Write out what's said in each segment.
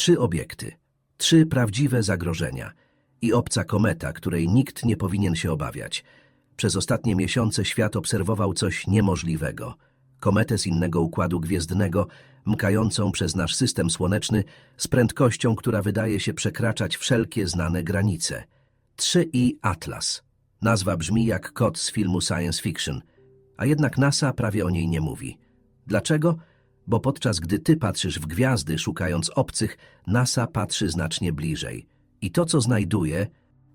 Trzy obiekty, trzy prawdziwe zagrożenia i obca kometa, której nikt nie powinien się obawiać. Przez ostatnie miesiące świat obserwował coś niemożliwego. Kometę z innego układu gwiezdnego, mkającą przez nasz system słoneczny z prędkością, która wydaje się przekraczać wszelkie znane granice. 3i Atlas. Nazwa brzmi jak kot z filmu science fiction, a jednak NASA prawie o niej nie mówi. Dlaczego? Bo podczas gdy ty patrzysz w gwiazdy szukając obcych, NASA patrzy znacznie bliżej. I to, co znajduje,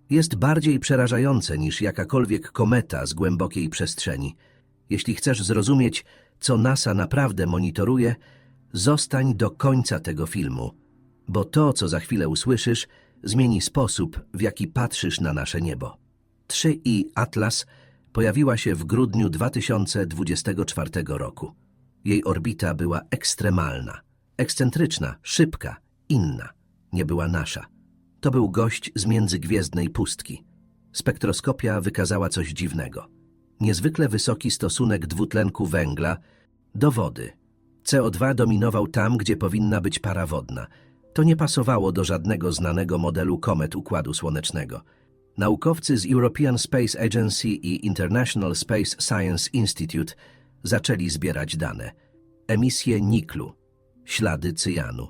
jest bardziej przerażające niż jakakolwiek kometa z głębokiej przestrzeni. Jeśli chcesz zrozumieć, co NASA naprawdę monitoruje, zostań do końca tego filmu, bo to, co za chwilę usłyszysz, zmieni sposób, w jaki patrzysz na nasze niebo. 3i Atlas pojawiła się w grudniu 2024 roku. Jej orbita była ekstremalna, ekscentryczna, szybka, inna. Nie była nasza. To był gość z międzygwiezdnej pustki. Spektroskopia wykazała coś dziwnego. Niezwykle wysoki stosunek dwutlenku węgla do wody. CO2 dominował tam, gdzie powinna być para wodna. To nie pasowało do żadnego znanego modelu komet Układu Słonecznego. Naukowcy z European Space Agency i International Space Science Institute zaczęli zbierać dane. Emisje niklu, ślady cyjanu.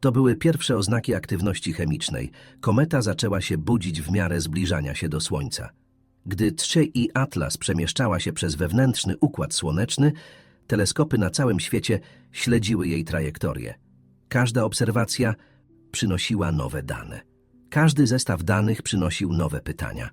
To były pierwsze oznaki aktywności chemicznej. Kometa zaczęła się budzić w miarę zbliżania się do Słońca. Gdy 3i Atlas przemieszczała się przez wewnętrzny układ słoneczny, teleskopy na całym świecie śledziły jej trajektorię. Każda obserwacja przynosiła nowe dane. Każdy zestaw danych przynosił nowe pytania.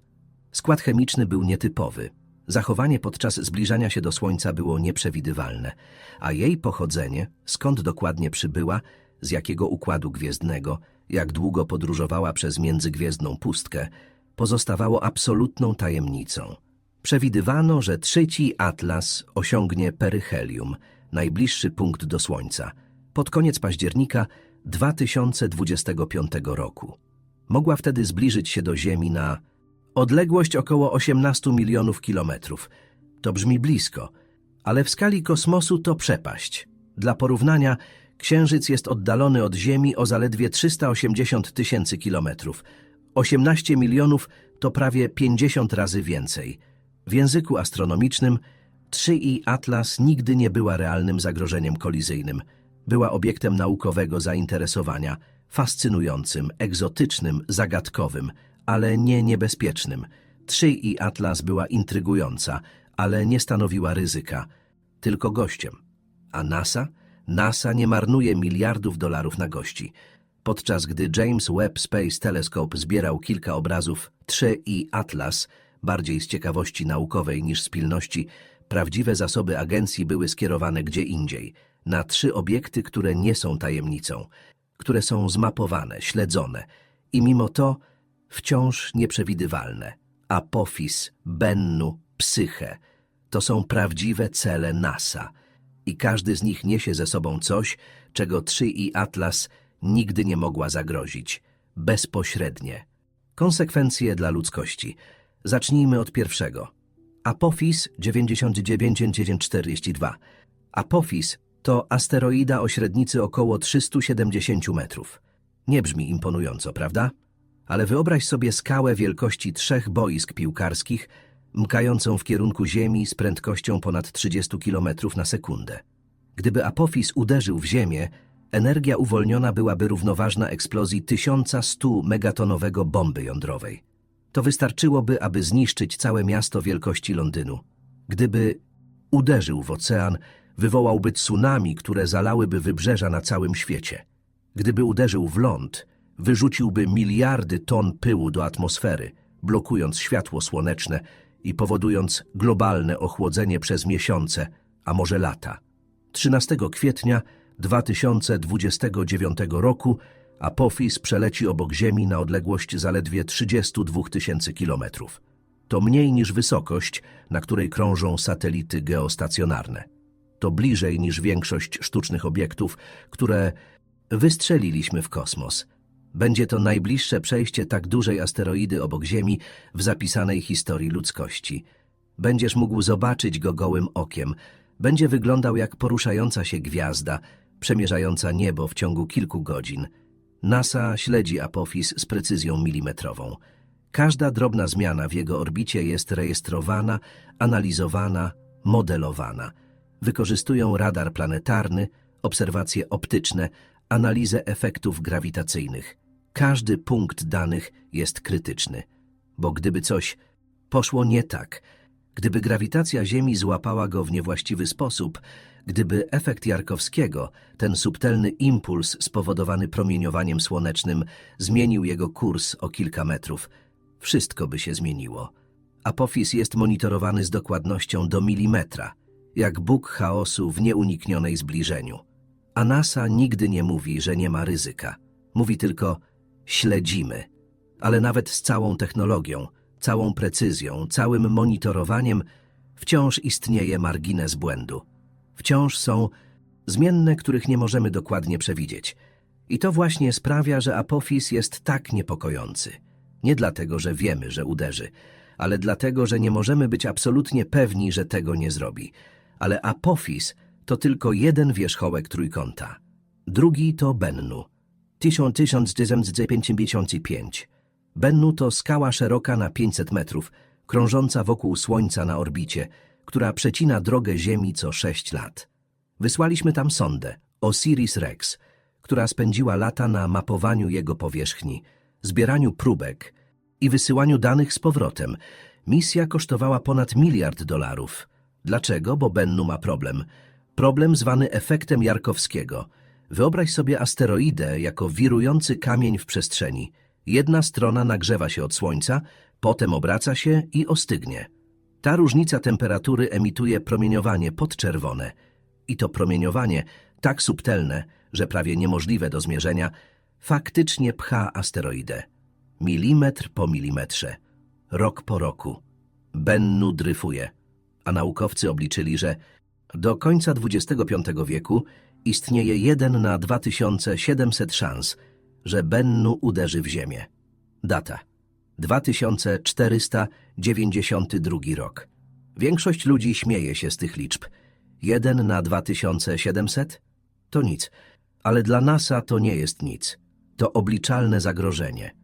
Skład chemiczny był nietypowy. Zachowanie podczas zbliżania się do Słońca było nieprzewidywalne, a jej pochodzenie, skąd dokładnie przybyła, z jakiego układu gwiezdnego, jak długo podróżowała przez międzygwiezdną pustkę, pozostawało absolutną tajemnicą. Przewidywano, że trzeci Atlas osiągnie peryhelium, najbliższy punkt do Słońca, pod koniec października 2025 roku. Mogła wtedy zbliżyć się do Ziemi na odległość około 18 milionów kilometrów. To brzmi blisko, ale w skali kosmosu to przepaść. Dla porównania, Księżyc jest oddalony od Ziemi o zaledwie 380 tysięcy kilometrów. 18 milionów to prawie 50 razy więcej. W języku astronomicznym 3i Atlas nigdy nie była realnym zagrożeniem kolizyjnym. Była obiektem naukowego zainteresowania, fascynującym, egzotycznym, zagadkowym, ale nie niebezpiecznym. 3i Atlas była intrygująca, ale nie stanowiła ryzyka, tylko gościem. A NASA? NASA nie marnuje miliardów dolarów na gości. Podczas gdy James Webb Space Telescope zbierał kilka obrazów 3i Atlas, bardziej z ciekawości naukowej niż z pilności, prawdziwe zasoby agencji były skierowane gdzie indziej, na trzy obiekty, które nie są tajemnicą, które są zmapowane, śledzone i mimo to wciąż nieprzewidywalne. Apofis, Bennu, Psyche to są prawdziwe cele NASA i każdy z nich niesie ze sobą coś, czego 3i Atlas nigdy nie mogła zagrozić. Bezpośrednie. Konsekwencje dla ludzkości. Zacznijmy od pierwszego. Apophis 99942. Apophis to asteroida o średnicy około 370 metrów. Nie brzmi imponująco, prawda? Ale wyobraź sobie skałę wielkości trzech boisk piłkarskich, mkającą w kierunku Ziemi z prędkością ponad 30 km na sekundę. Gdyby Apophis uderzył w Ziemię, energia uwolniona byłaby równoważna eksplozji 1100 megatonowego bomby jądrowej. To wystarczyłoby, aby zniszczyć całe miasto wielkości Londynu. Gdyby uderzył w ocean, wywołałby tsunami, które zalałyby wybrzeża na całym świecie. Gdyby uderzył w ląd, wyrzuciłby miliardy ton pyłu do atmosfery, blokując światło słoneczne i powodując globalne ochłodzenie przez miesiące, a może lata. 13 kwietnia 2029 roku Apophis przeleci obok Ziemi na odległość zaledwie 32 tysięcy kilometrów. To mniej niż wysokość, na której krążą satelity geostacjonarne. To bliżej niż większość sztucznych obiektów, które wystrzeliliśmy w kosmos. Będzie to najbliższe przejście tak dużej asteroidy obok Ziemi w zapisanej historii ludzkości. Będziesz mógł zobaczyć go gołym okiem. Będzie wyglądał jak poruszająca się gwiazda, przemierzająca niebo w ciągu kilku godzin. NASA śledzi Apophis z precyzją milimetrową. Każda drobna zmiana w jego orbicie jest rejestrowana, analizowana, modelowana. Wykorzystują radar planetarny, obserwacje optyczne, analizę efektów grawitacyjnych. Każdy punkt danych jest krytyczny, bo gdyby coś poszło nie tak, gdyby grawitacja Ziemi złapała go w niewłaściwy sposób, gdyby efekt Jarkowskiego, ten subtelny impuls spowodowany promieniowaniem słonecznym, zmienił jego kurs o kilka metrów, wszystko by się zmieniło. Apophis jest monitorowany z dokładnością do milimetra, jak Bóg chaosu w nieuniknionej zbliżeniu. A NASA nigdy nie mówi, że nie ma ryzyka. Mówi tylko śledzimy. Ale nawet z całą technologią, całą precyzją, całym monitorowaniem wciąż istnieje margines błędu. Wciąż są zmienne, których nie możemy dokładnie przewidzieć. I to właśnie sprawia, że Apophis jest tak niepokojący. Nie dlatego, że wiemy, że uderzy, ale dlatego, że nie możemy być absolutnie pewni, że tego nie zrobi. Ale Apophis to tylko jeden wierzchołek trójkąta. Drugi to Bennu. 1955. Bennu to skała szeroka na 500 metrów, krążąca wokół Słońca na orbicie, która przecina drogę Ziemi co 6 lat. Wysłaliśmy tam sondę, Osiris-Rex, która spędziła lata na mapowaniu jego powierzchni, zbieraniu próbek i wysyłaniu danych z powrotem. Misja kosztowała ponad miliard dolarów. Dlaczego? Bo Bennu ma problem. Problem zwany efektem Jarkowskiego. Wyobraź sobie asteroidę jako wirujący kamień w przestrzeni. Jedna strona nagrzewa się od Słońca, potem obraca się i ostygnie. Ta różnica temperatury emituje promieniowanie podczerwone. I to promieniowanie, tak subtelne, że prawie niemożliwe do zmierzenia, faktycznie pcha asteroidę. Milimetr po milimetrze, rok po roku. Bennu dryfuje, a naukowcy obliczyli, że do końca XXV wieku istnieje 1 na 2700 szans, że Bennu uderzy w Ziemię. Data 2492 rok. Większość ludzi śmieje się z tych liczb. 1 na 2700? To nic. Ale dla NASA to nie jest nic. To obliczalne zagrożenie.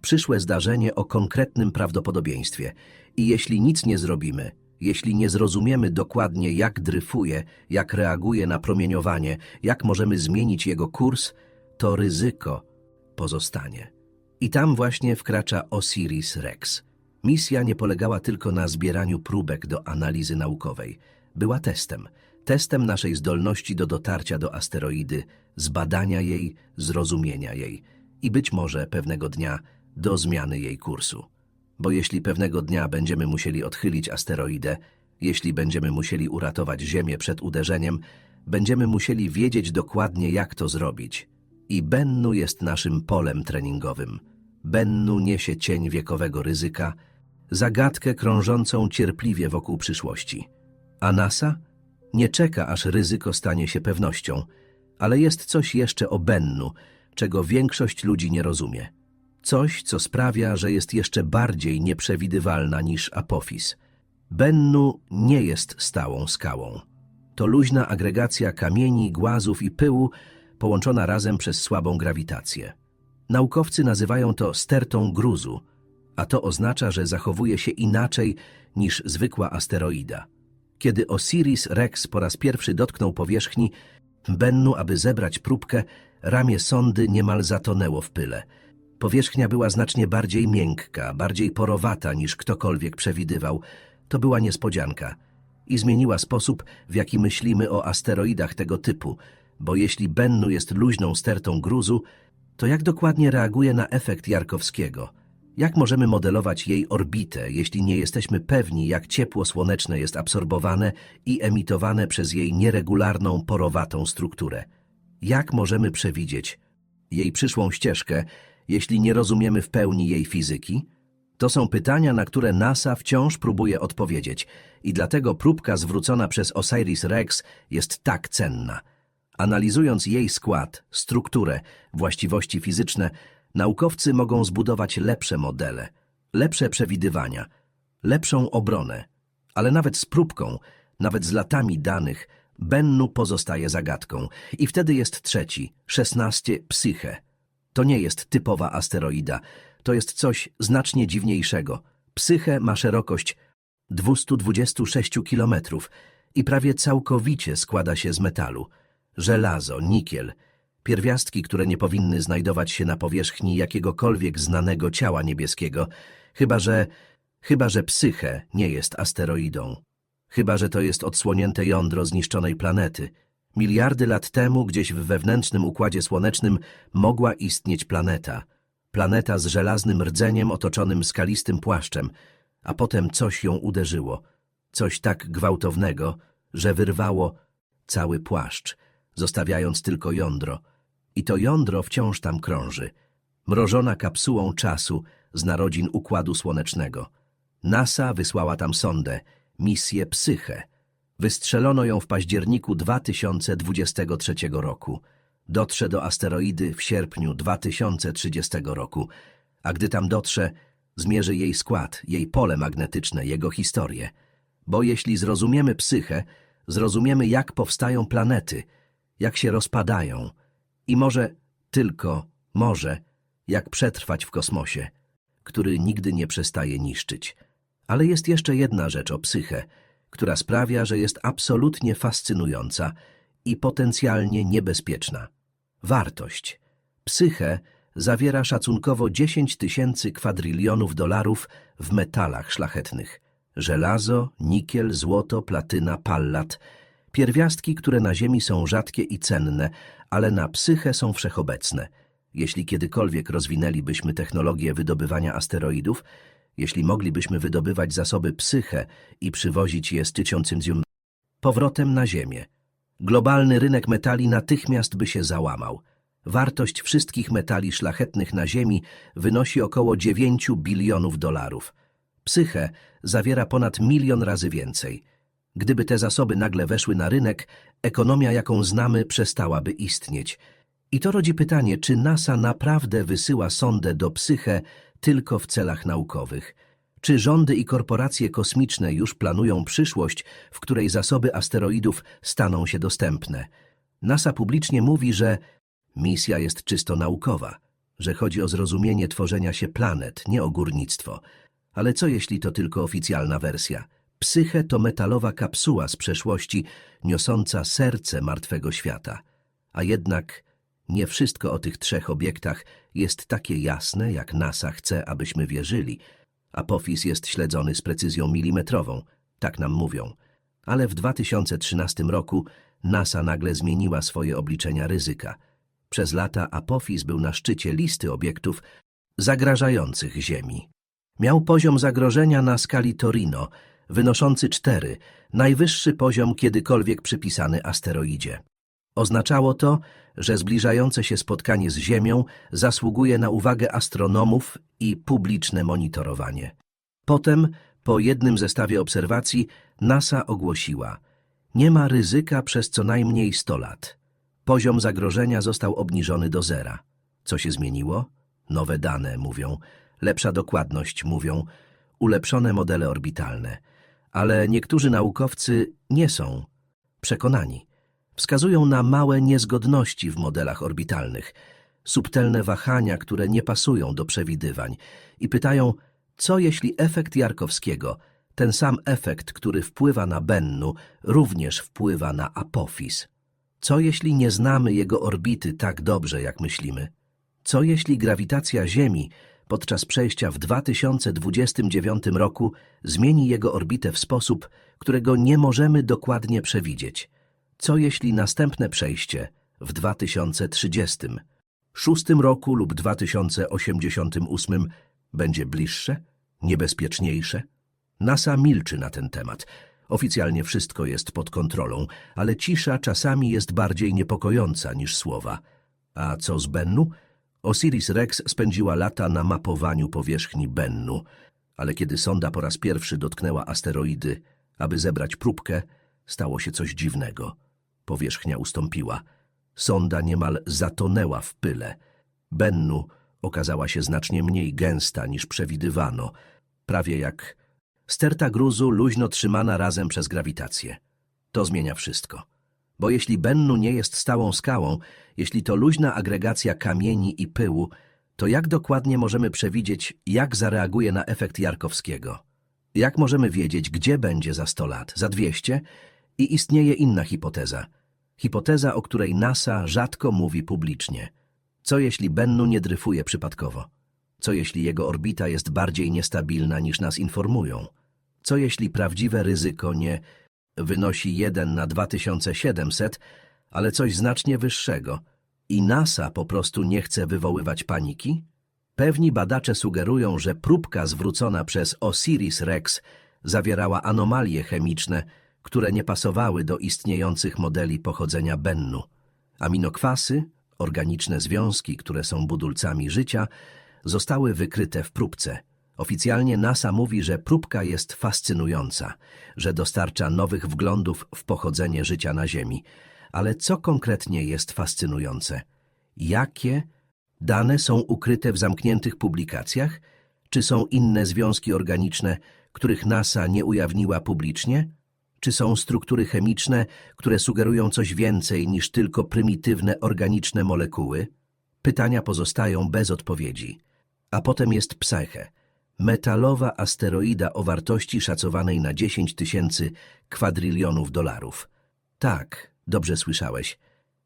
Przyszłe zdarzenie o konkretnym prawdopodobieństwie. I jeśli nic nie zrobimy, jeśli nie zrozumiemy dokładnie, jak dryfuje, jak reaguje na promieniowanie, jak możemy zmienić jego kurs, to ryzyko pozostanie. I tam właśnie wkracza Osiris Rex. Misja nie polegała tylko na zbieraniu próbek do analizy naukowej. Była testem. Testem naszej zdolności do dotarcia do asteroidy, zbadania jej, zrozumienia jej i być może pewnego dnia do zmiany jej kursu. Bo jeśli pewnego dnia będziemy musieli odchylić asteroidę, jeśli będziemy musieli uratować Ziemię przed uderzeniem, będziemy musieli wiedzieć dokładnie, jak to zrobić. I Bennu jest naszym polem treningowym. Bennu niesie cień wiekowego ryzyka, zagadkę krążącą cierpliwie wokół przyszłości. A NASA nie czeka, aż ryzyko stanie się pewnością, ale jest coś jeszcze o Bennu, czego większość ludzi nie rozumie. Coś, co sprawia, że jest jeszcze bardziej nieprzewidywalna niż Apophis. Bennu nie jest stałą skałą. To luźna agregacja kamieni, głazów i pyłu, połączona razem przez słabą grawitację. Naukowcy nazywają to stertą gruzu, a to oznacza, że zachowuje się inaczej niż zwykła asteroida. Kiedy Osiris Rex po raz pierwszy dotknął powierzchni, Bennu, aby zebrać próbkę, ramię sondy niemal zatonęło w pyle. Powierzchnia była znacznie bardziej miękka, bardziej porowata niż ktokolwiek przewidywał. To była niespodzianka i zmieniła sposób, w jaki myślimy o asteroidach tego typu, bo jeśli Bennu jest luźną stertą gruzu, to jak dokładnie reaguje na efekt Jarkowskiego? Jak możemy modelować jej orbitę, jeśli nie jesteśmy pewni, jak ciepło słoneczne jest absorbowane i emitowane przez jej nieregularną, porowatą strukturę? Jak możemy przewidzieć jej przyszłą ścieżkę, jeśli nie rozumiemy w pełni jej fizyki? To są pytania, na które NASA wciąż próbuje odpowiedzieć i dlatego próbka zwrócona przez Osiris Rex jest tak cenna. Analizując jej skład, strukturę, właściwości fizyczne, naukowcy mogą zbudować lepsze modele, lepsze przewidywania, lepszą obronę. Ale nawet z próbką, nawet z latami danych, Bennu pozostaje zagadką. I wtedy jest trzeci, szesnaście, psyche. To nie jest typowa asteroida. To jest coś znacznie dziwniejszego. Psyche ma szerokość 226 kilometrów i prawie całkowicie składa się z metalu. Żelazo, nikiel, pierwiastki, które nie powinny znajdować się na powierzchni jakiegokolwiek znanego ciała niebieskiego, chyba że, chyba że psyche nie jest asteroidą. Chyba że to jest odsłonięte jądro zniszczonej planety. Miliardy lat temu gdzieś w wewnętrznym układzie słonecznym mogła istnieć planeta. Planeta z żelaznym rdzeniem otoczonym skalistym płaszczem, a potem coś ją uderzyło. Coś tak gwałtownego, że wyrwało cały płaszcz, zostawiając tylko jądro. I to jądro wciąż tam krąży, mrożona kapsułą czasu z narodzin Układu Słonecznego. NASA wysłała tam sondę, misję Psyche. Wystrzelono ją w październiku 2023 roku. Dotrze do asteroidy w sierpniu 2030 roku, a gdy tam dotrze, zmierzy jej skład, jej pole magnetyczne, jego historię. Bo jeśli zrozumiemy psychę, zrozumiemy jak powstają planety, jak się rozpadają i może, tylko może, jak przetrwać w kosmosie, który nigdy nie przestaje niszczyć. Ale jest jeszcze jedna rzecz o psychę, która sprawia, że jest absolutnie fascynująca i potencjalnie niebezpieczna. Wartość. Psychę zawiera szacunkowo 10 tysięcy kwadrylionów dolarów w metalach szlachetnych. Żelazo, nikiel, złoto, platyna, pallat. Pierwiastki, które na Ziemi są rzadkie i cenne, ale na psychę są wszechobecne. Jeśli kiedykolwiek rozwinęlibyśmy technologię wydobywania asteroidów, jeśli moglibyśmy wydobywać zasoby psychę i przywozić je z tysiącym powrotem na Ziemię, globalny rynek metali natychmiast by się załamał. Wartość wszystkich metali szlachetnych na Ziemi wynosi około 9 bilionów dolarów. Psyche zawiera ponad milion razy więcej. Gdyby te zasoby nagle weszły na rynek, ekonomia, jaką znamy, przestałaby istnieć. I to rodzi pytanie, czy NASA naprawdę wysyła sondę do Psyche tylko w celach naukowych? Czy rządy i korporacje kosmiczne już planują przyszłość, w której zasoby asteroidów staną się dostępne? NASA publicznie mówi, że misja jest czysto naukowa, że chodzi o zrozumienie tworzenia się planet, nie o górnictwo. Ale co jeśli to tylko oficjalna wersja? Psyche to metalowa kapsuła z przeszłości, niosąca serce martwego świata. A jednak nie wszystko o tych trzech obiektach jest takie jasne, jak NASA chce, abyśmy wierzyli. Apofis jest śledzony z precyzją milimetrową, tak nam mówią. Ale w 2013 roku NASA nagle zmieniła swoje obliczenia ryzyka. Przez lata Apofis był na szczycie listy obiektów zagrażających Ziemi. Miał poziom zagrożenia na skali Torino, wynoszący 4, najwyższy poziom kiedykolwiek przypisany asteroidzie. Oznaczało to, że zbliżające się spotkanie z Ziemią zasługuje na uwagę astronomów i publiczne monitorowanie. Potem, po jednym zestawie obserwacji, NASA ogłosiła nie ma ryzyka przez co najmniej 100 lat. Poziom zagrożenia został obniżony do zera. Co się zmieniło? Nowe dane, mówią, lepsza dokładność, mówią, ulepszone modele orbitalne. Ale niektórzy naukowcy nie są przekonani. Wskazują na małe niezgodności w modelach orbitalnych, subtelne wahania, które nie pasują do przewidywań i pytają, co jeśli efekt Jarkowskiego, ten sam efekt, który wpływa na Bennu, również wpływa na Apofis? Co jeśli nie znamy jego orbity tak dobrze, jak myślimy? Co jeśli grawitacja Ziemi podczas przejścia w 2029 roku zmieni jego orbitę w sposób, którego nie możemy dokładnie przewidzieć? Co jeśli następne przejście w 2030, szóstym roku lub 2088 będzie bliższe, niebezpieczniejsze? NASA milczy na ten temat. Oficjalnie wszystko jest pod kontrolą, ale cisza czasami jest bardziej niepokojąca niż słowa. A co z Bennu? Osiris Rex spędziła lata na mapowaniu powierzchni Bennu, ale kiedy sonda po raz pierwszy dotknęła asteroidy, aby zebrać próbkę, stało się coś dziwnego. Powierzchnia ustąpiła. Sonda niemal zatonęła w pyle. Bennu okazała się znacznie mniej gęsta niż przewidywano, prawie jak sterta gruzu luźno trzymana razem przez grawitację. To zmienia wszystko. Bo jeśli Bennu nie jest stałą skałą, jeśli to luźna agregacja kamieni i pyłu, to jak dokładnie możemy przewidzieć, jak zareaguje na efekt Jarkowskiego? Jak możemy wiedzieć, gdzie będzie za 100 lat, za 200? I istnieje inna hipoteza. Hipoteza, o której NASA rzadko mówi publicznie. Co jeśli Bennu nie dryfuje przypadkowo? Co jeśli jego orbita jest bardziej niestabilna niż nas informują? Co jeśli prawdziwe ryzyko nie wynosi 1 na 2700, ale coś znacznie wyższego i NASA po prostu nie chce wywoływać paniki? Pewni badacze sugerują, że próbka zwrócona przez Osiris-Rex zawierała anomalie chemiczne, które nie pasowały do istniejących modeli pochodzenia Bennu. Aminokwasy, organiczne związki, które są budulcami życia, zostały wykryte w próbce. Oficjalnie NASA mówi, że próbka jest fascynująca, że dostarcza nowych wglądów w pochodzenie życia na Ziemi. Ale co konkretnie jest fascynujące? Jakie dane są ukryte w zamkniętych publikacjach? Czy są inne związki organiczne, których NASA nie ujawniła publicznie? Czy są struktury chemiczne, które sugerują coś więcej niż tylko prymitywne organiczne molekuły? Pytania pozostają bez odpowiedzi. A potem jest Psyche, metalowa asteroida o wartości szacowanej na 10 tysięcy kwadrylionów dolarów. Tak, dobrze słyszałeś.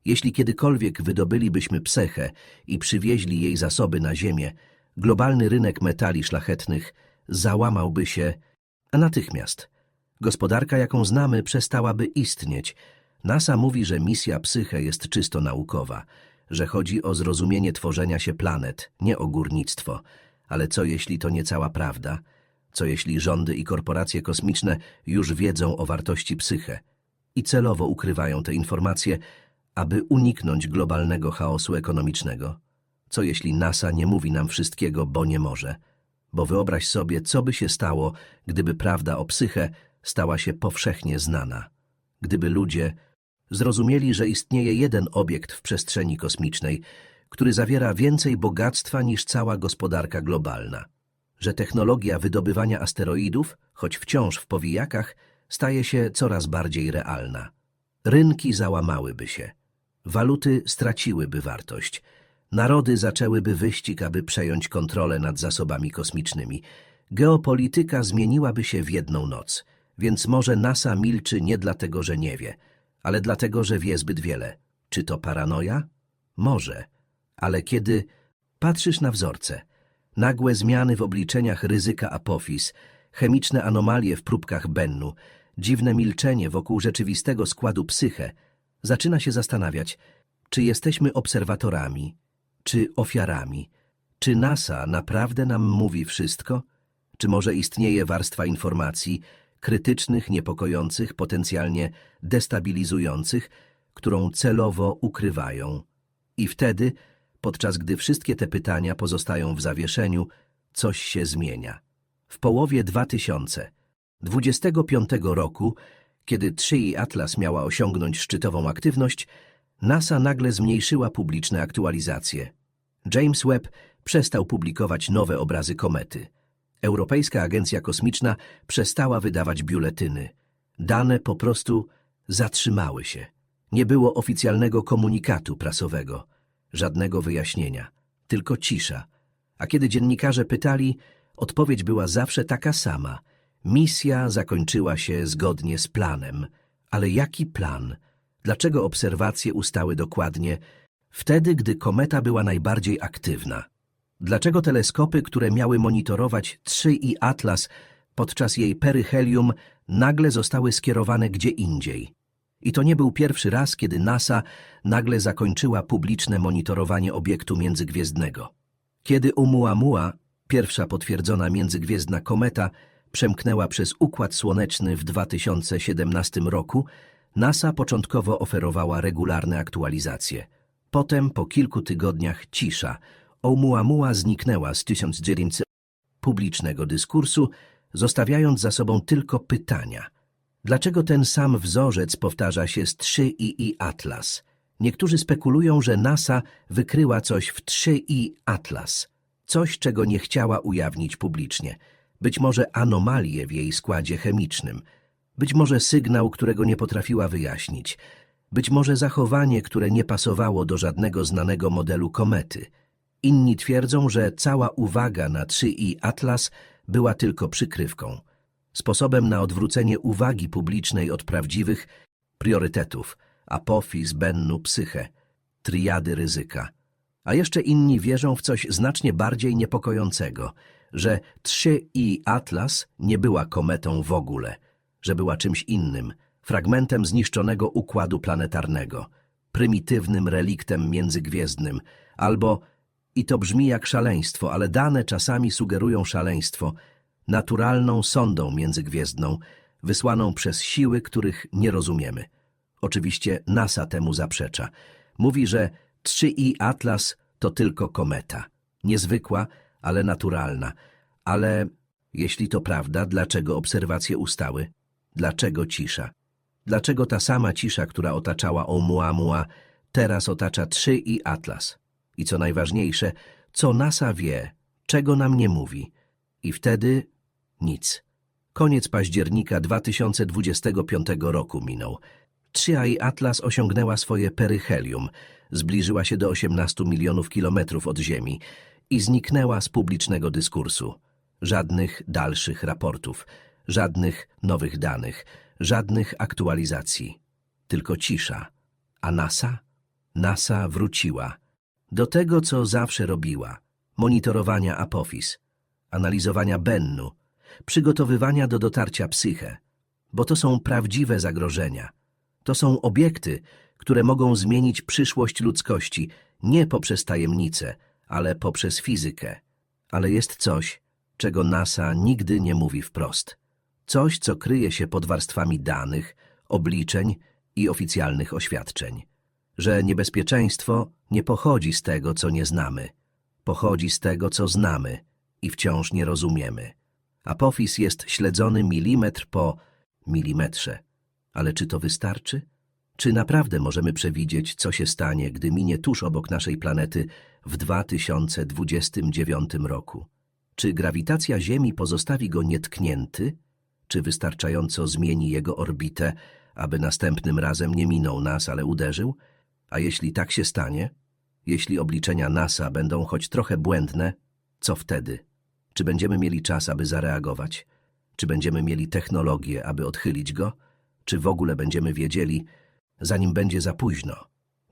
Jeśli kiedykolwiek wydobylibyśmy Psechę i przywieźli jej zasoby na Ziemię, globalny rynek metali szlachetnych załamałby się natychmiast. Gospodarka, jaką znamy, przestałaby istnieć. NASA mówi, że misja Psyche jest czysto naukowa, że chodzi o zrozumienie tworzenia się planet, nie o górnictwo. Ale co jeśli to nie cała prawda? Co jeśli rządy i korporacje kosmiczne już wiedzą o wartości Psyche i celowo ukrywają te informacje, aby uniknąć globalnego chaosu ekonomicznego? Co jeśli NASA nie mówi nam wszystkiego, bo nie może? Bo wyobraź sobie, co by się stało, gdyby prawda o Psyche stała się powszechnie znana. Gdyby ludzie zrozumieli, że istnieje jeden obiekt w przestrzeni kosmicznej, który zawiera więcej bogactwa niż cała gospodarka globalna. Że technologia wydobywania asteroidów, choć wciąż w powijakach, staje się coraz bardziej realna. Rynki załamałyby się. Waluty straciłyby wartość. Narody zaczęłyby wyścig, aby przejąć kontrolę nad zasobami kosmicznymi. Geopolityka zmieniłaby się w jedną noc. Więc może NASA milczy nie dlatego, że nie wie, ale dlatego, że wie zbyt wiele. Czy to paranoja? Może. Ale kiedy patrzysz na wzorce, nagłe zmiany w obliczeniach ryzyka apofiz, chemiczne anomalie w próbkach Bennu, dziwne milczenie wokół rzeczywistego składu psyche, zaczyna się zastanawiać, czy jesteśmy obserwatorami, czy ofiarami, czy NASA naprawdę nam mówi wszystko, czy może istnieje warstwa informacji, krytycznych, niepokojących, potencjalnie destabilizujących, którą celowo ukrywają. I wtedy, podczas gdy wszystkie te pytania pozostają w zawieszeniu, coś się zmienia. W połowie 2025 roku, kiedy 3 i Atlas miała osiągnąć szczytową aktywność, NASA nagle zmniejszyła publiczne aktualizacje. James Webb przestał publikować nowe obrazy komety. Europejska Agencja Kosmiczna przestała wydawać biuletyny. Dane po prostu zatrzymały się. Nie było oficjalnego komunikatu prasowego, żadnego wyjaśnienia, tylko cisza. A kiedy dziennikarze pytali, odpowiedź była zawsze taka sama. Misja zakończyła się zgodnie z planem. Ale jaki plan? Dlaczego obserwacje ustały dokładnie wtedy, gdy kometa była najbardziej aktywna? Dlaczego teleskopy, które miały monitorować 3 i Atlas podczas jej peryhelium, nagle zostały skierowane gdzie indziej? I to nie był pierwszy raz, kiedy NASA nagle zakończyła publiczne monitorowanie obiektu międzygwiezdnego. Kiedy Oumuamua, pierwsza potwierdzona międzygwiezdna kometa, przemknęła przez Układ Słoneczny w 2017 roku, NASA początkowo oferowała regularne aktualizacje. Potem, po kilku tygodniach, cisza – Oumuamua zniknęła z 1900 publicznego dyskursu, zostawiając za sobą tylko pytania. Dlaczego ten sam wzorzec powtarza się z 3i i Atlas? Niektórzy spekulują, że NASA wykryła coś w 3i Atlas, coś, czego nie chciała ujawnić publicznie. Być może anomalię w jej składzie chemicznym, być może sygnał, którego nie potrafiła wyjaśnić. Być może zachowanie, które nie pasowało do żadnego znanego modelu komety. Inni twierdzą, że cała uwaga na 3i Atlas była tylko przykrywką, sposobem na odwrócenie uwagi publicznej od prawdziwych priorytetów apofiz, bennu, psyche, triady ryzyka. A jeszcze inni wierzą w coś znacznie bardziej niepokojącego, że 3i Atlas nie była kometą w ogóle, że była czymś innym, fragmentem zniszczonego układu planetarnego, prymitywnym reliktem międzygwiezdnym, albo, i to brzmi jak szaleństwo, ale dane czasami sugerują szaleństwo, naturalną sondą międzygwiezdną, wysłaną przez siły, których nie rozumiemy. Oczywiście NASA temu zaprzecza. Mówi, że 3i Atlas to tylko kometa. Niezwykła, ale naturalna. Ale jeśli to prawda, dlaczego obserwacje ustały? Dlaczego cisza? Dlaczego ta sama cisza, która otaczała Oumuamua, teraz otacza 3i Atlas? I co najważniejsze, co NASA wie, czego nam nie mówi? I wtedy nic. Koniec października 2025 roku minął. 3i Atlas osiągnęła swoje peryhelium, zbliżyła się do 18 milionów kilometrów od Ziemi i zniknęła z publicznego dyskursu. Żadnych dalszych raportów, żadnych nowych danych, żadnych aktualizacji. Tylko cisza. A NASA? NASA wróciła. Do tego, co zawsze robiła. Monitorowania apofiz, analizowania bennu, przygotowywania do dotarcia psyche. Bo to są prawdziwe zagrożenia. To są obiekty, które mogą zmienić przyszłość ludzkości nie poprzez tajemnice, ale poprzez fizykę. Ale jest coś, czego NASA nigdy nie mówi wprost. Coś, co kryje się pod warstwami danych, obliczeń i oficjalnych oświadczeń. Że niebezpieczeństwo nie pochodzi z tego, co nie znamy. Pochodzi z tego, co znamy i wciąż nie rozumiemy. Apofiz jest śledzony milimetr po milimetrze. Ale czy to wystarczy? Czy naprawdę możemy przewidzieć, co się stanie, gdy minie tuż obok naszej planety w 2029 roku? Czy grawitacja Ziemi pozostawi go nietknięty? Czy wystarczająco zmieni jego orbitę, aby następnym razem nie minął nas, ale uderzył? A jeśli tak się stanie? Jeśli obliczenia NASA będą choć trochę błędne, co wtedy? Czy będziemy mieli czas, aby zareagować? Czy będziemy mieli technologię, aby odchylić go? Czy w ogóle będziemy wiedzieli, zanim będzie za późno?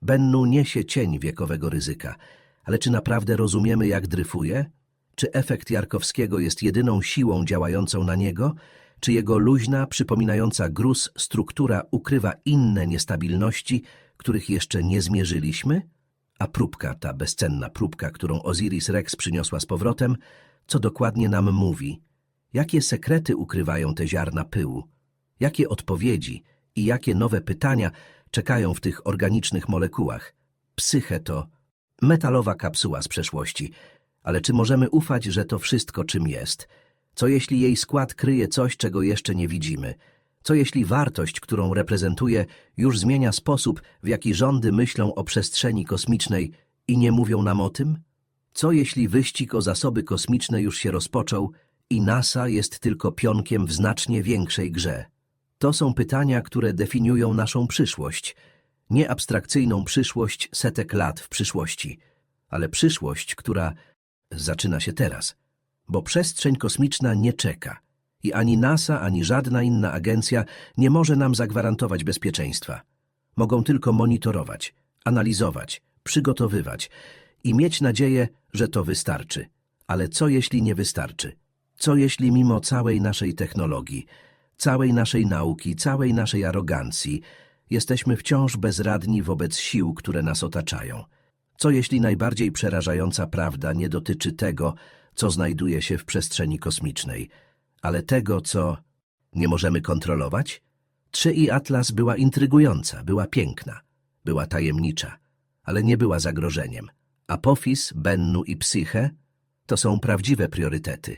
Bennu niesie cień wiekowego ryzyka, ale czy naprawdę rozumiemy, jak dryfuje? Czy efekt Jarkowskiego jest jedyną siłą działającą na niego? Czy jego luźna, przypominająca gruz struktura ukrywa inne niestabilności, których jeszcze nie zmierzyliśmy? A próbka, ta bezcenna próbka, którą Osiris Rex przyniosła z powrotem, co dokładnie nam mówi? Jakie sekrety ukrywają te ziarna pyłu? Jakie odpowiedzi i jakie nowe pytania czekają w tych organicznych molekułach? Psyche to metalowa kapsuła z przeszłości, ale czy możemy ufać, że to wszystko czym jest? Co jeśli jej skład kryje coś, czego jeszcze nie widzimy? Co jeśli wartość, którą reprezentuje, już zmienia sposób, w jaki rządy myślą o przestrzeni kosmicznej i nie mówią nam o tym? Co jeśli wyścig o zasoby kosmiczne już się rozpoczął i NASA jest tylko pionkiem w znacznie większej grze? To są pytania, które definiują naszą przyszłość. Nie abstrakcyjną przyszłość setek lat w przyszłości, ale przyszłość, która zaczyna się teraz. Bo przestrzeń kosmiczna nie czeka i ani NASA, ani żadna inna agencja nie może nam zagwarantować bezpieczeństwa. Mogą tylko monitorować, analizować, przygotowywać i mieć nadzieję, że to wystarczy. Ale co jeśli nie wystarczy? Co jeśli mimo całej naszej technologii, całej naszej nauki, całej naszej arogancji, jesteśmy wciąż bezradni wobec sił, które nas otaczają? Co jeśli najbardziej przerażająca prawda nie dotyczy tego, co znajduje się w przestrzeni kosmicznej, ale tego, co nie możemy kontrolować? 3i Atlas była intrygująca, była piękna, była tajemnicza, ale nie była zagrożeniem. Apofiz, Bennu i Psyche to są prawdziwe priorytety,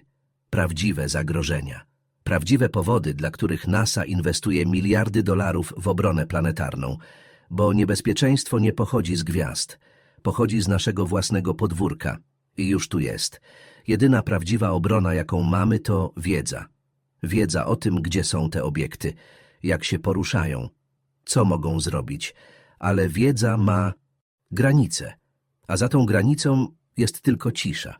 prawdziwe zagrożenia, prawdziwe powody, dla których NASA inwestuje miliardy dolarów w obronę planetarną, bo niebezpieczeństwo nie pochodzi z gwiazd, pochodzi z naszego własnego podwórka i już tu jest. Jedyna prawdziwa obrona, jaką mamy, to wiedza. Wiedza o tym, gdzie są te obiekty, jak się poruszają, co mogą zrobić, ale wiedza ma granicę, a za tą granicą jest tylko cisza.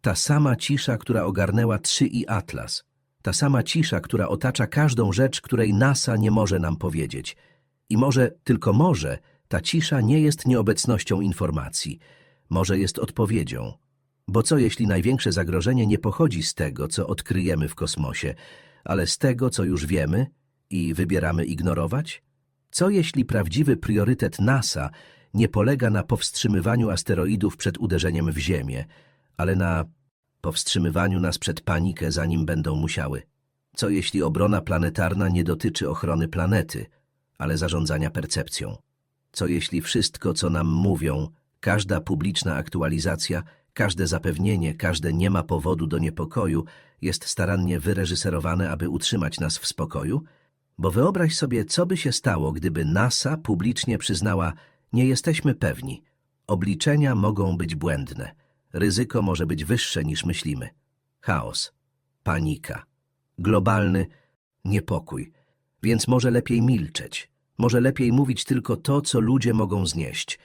Ta sama cisza, która ogarnęła Trzy i Atlas. Ta sama cisza, która otacza każdą rzecz, której NASA nie może nam powiedzieć. I może, tylko może, ta cisza nie jest nieobecnością informacji. Może jest odpowiedzią. Bo co jeśli największe zagrożenie nie pochodzi z tego, co odkryjemy w kosmosie, ale z tego, co już wiemy i wybieramy ignorować? Co jeśli prawdziwy priorytet NASA nie polega na powstrzymywaniu asteroidów przed uderzeniem w Ziemię, ale na powstrzymywaniu nas przed panikę, zanim będą musiały? Co jeśli obrona planetarna nie dotyczy ochrony planety, ale zarządzania percepcją? Co jeśli wszystko, co nam mówią, każda publiczna aktualizacja, każde zapewnienie, każde nie ma powodu do niepokoju jest starannie wyreżyserowane, aby utrzymać nas w spokoju? Bo wyobraź sobie, co by się stało, gdyby NASA publicznie przyznała, nie jesteśmy pewni. Obliczenia mogą być błędne. Ryzyko może być wyższe niż myślimy. Chaos, panika, globalny niepokój. Więc może lepiej milczeć. Może lepiej mówić tylko to, co ludzie mogą znieść.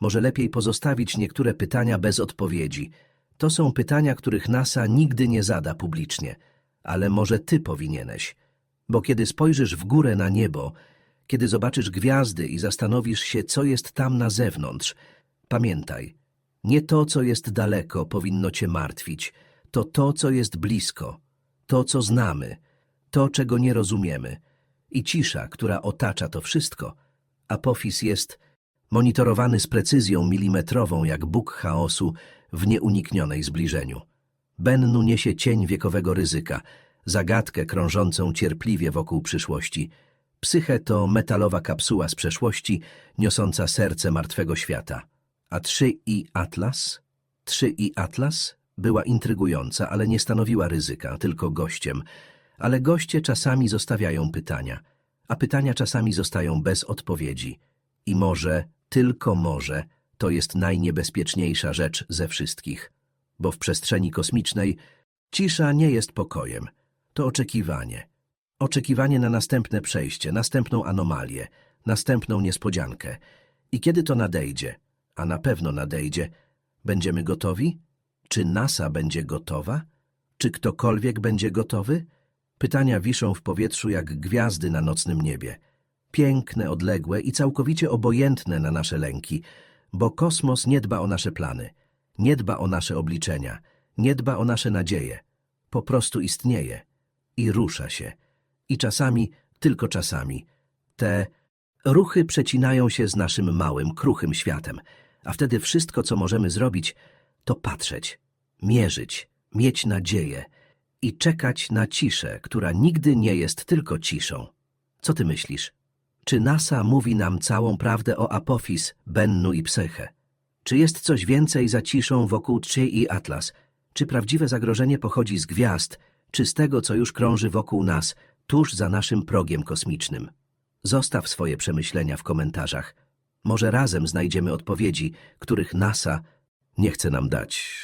Może lepiej pozostawić niektóre pytania bez odpowiedzi. To są pytania, których NASA nigdy nie zada publicznie. Ale może ty powinieneś. Bo kiedy spojrzysz w górę na niebo, kiedy zobaczysz gwiazdy i zastanowisz się, co jest tam na zewnątrz, pamiętaj, nie to, co jest daleko, powinno cię martwić, to to, co jest blisko, to, co znamy, to, czego nie rozumiemy. I cisza, która otacza to wszystko. Apofis jest monitorowany z precyzją milimetrową jak Bóg chaosu w nieuniknionej zbliżeniu. Bennu niesie cień wiekowego ryzyka, zagadkę krążącą cierpliwie wokół przyszłości. Psyche to metalowa kapsuła z przeszłości, niosąca serce martwego świata. A trzy i Atlas? Trzy i Atlas była intrygująca, ale nie stanowiła ryzyka, tylko gościem. Ale goście czasami zostawiają pytania, a pytania czasami zostają bez odpowiedzi. I może, tylko może, to jest najniebezpieczniejsza rzecz ze wszystkich. Bo w przestrzeni kosmicznej cisza nie jest pokojem. To oczekiwanie. Oczekiwanie na następne przejście, następną anomalię, następną niespodziankę. I kiedy to nadejdzie, a na pewno nadejdzie, będziemy gotowi? Czy NASA będzie gotowa? Czy ktokolwiek będzie gotowy? Pytania wiszą w powietrzu jak gwiazdy na nocnym niebie. Piękne, odległe i całkowicie obojętne na nasze lęki, bo kosmos nie dba o nasze plany, nie dba o nasze obliczenia, nie dba o nasze nadzieje. Po prostu istnieje i rusza się. I czasami, tylko czasami, te ruchy przecinają się z naszym małym, kruchym światem, a wtedy wszystko, co możemy zrobić, to patrzeć, mierzyć, mieć nadzieję i czekać na ciszę, która nigdy nie jest tylko ciszą. Co ty myślisz? Czy NASA mówi nam całą prawdę o Apofis, Bennu i Psyche? Czy jest coś więcej za ciszą wokół Trzy i Atlas? Czy prawdziwe zagrożenie pochodzi z gwiazd, czy z tego, co już krąży wokół nas, tuż za naszym progiem kosmicznym? Zostaw swoje przemyślenia w komentarzach. Może razem znajdziemy odpowiedzi, których NASA nie chce nam dać.